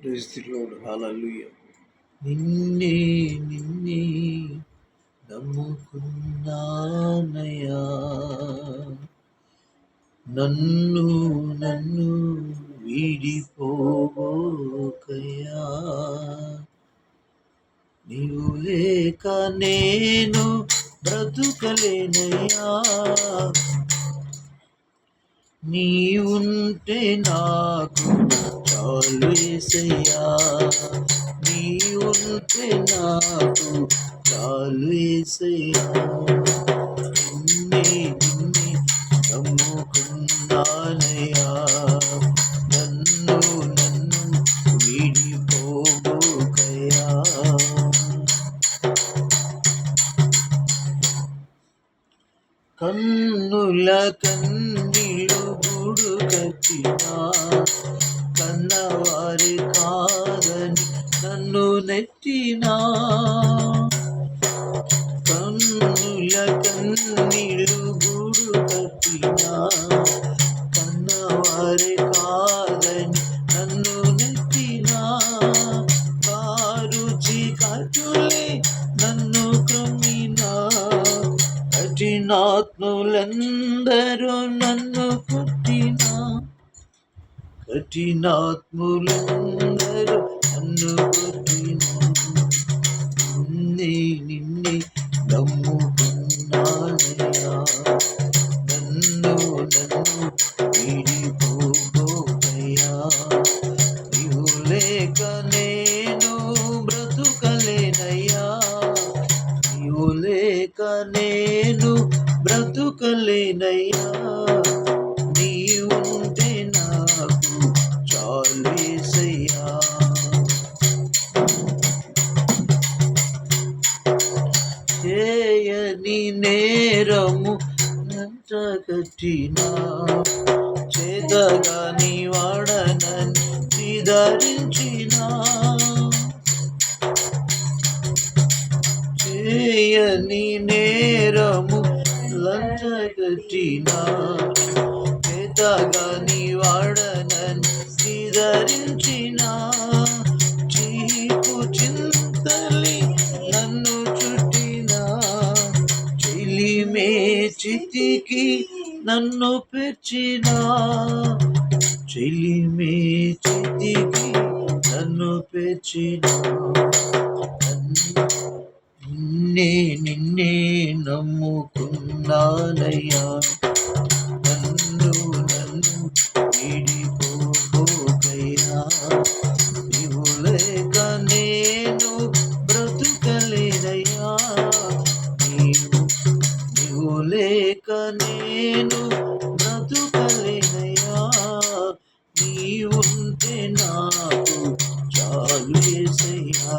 క్రీస్తులోడు హల్లెలూయ నిన్నే నిన్నే నమ్ముకున్నానయా నన్ను నన్ను వీడిపోబోకయా నీవు లేక నేను బ్రతుకలేనయ్యా. నీ ఉంటే నాకు చాలు ఏసయ్యా. నీ ఉంటే నాకు చాలు ఏసయ్యా. కన్నుల కందిలు గుడు కట్టినా కన్నవారి కాదని నన్ను నెట్టినా. కఠినాత్ములందరూ నన్ను కొట్టిన? కఠినాత్ములందరూ నన్ను కొట్టిన? నిన్నే నిన్నే నమ్ముకున్నానయ్యా నన్ను నన్ను వీడిపోబోకయ్యా నీవు లేక నేను బ్రతుకలేనయ్యా. నీవు లేక నేను బ్రతుకలేనయ్యా నీవుంటే నాకు చాలేసయ్యా. చేయని నేరము కట్టినా చేతగాని వాడనని ధరించినా చేయని నేరము లంచగట్టినా చేతగాని వాడనని ధరించినా చీకు చింతలి నన్ను చుట్టినా చెలిమే చితికి నన్ను పెర్చినా చెలిమే చితికి నన్ను పెర్చిన. నిన్నే నిన్నే నానయ్యా నన్ను నన్ను విడిపోకయ్యా నీవు లేక నేను బ్రతుకలేనయ్యా నీవు నీవు లేక నేను బ్రతుకలేనయ్యా నీవుంటే నాకు చాలు చేసయ్యా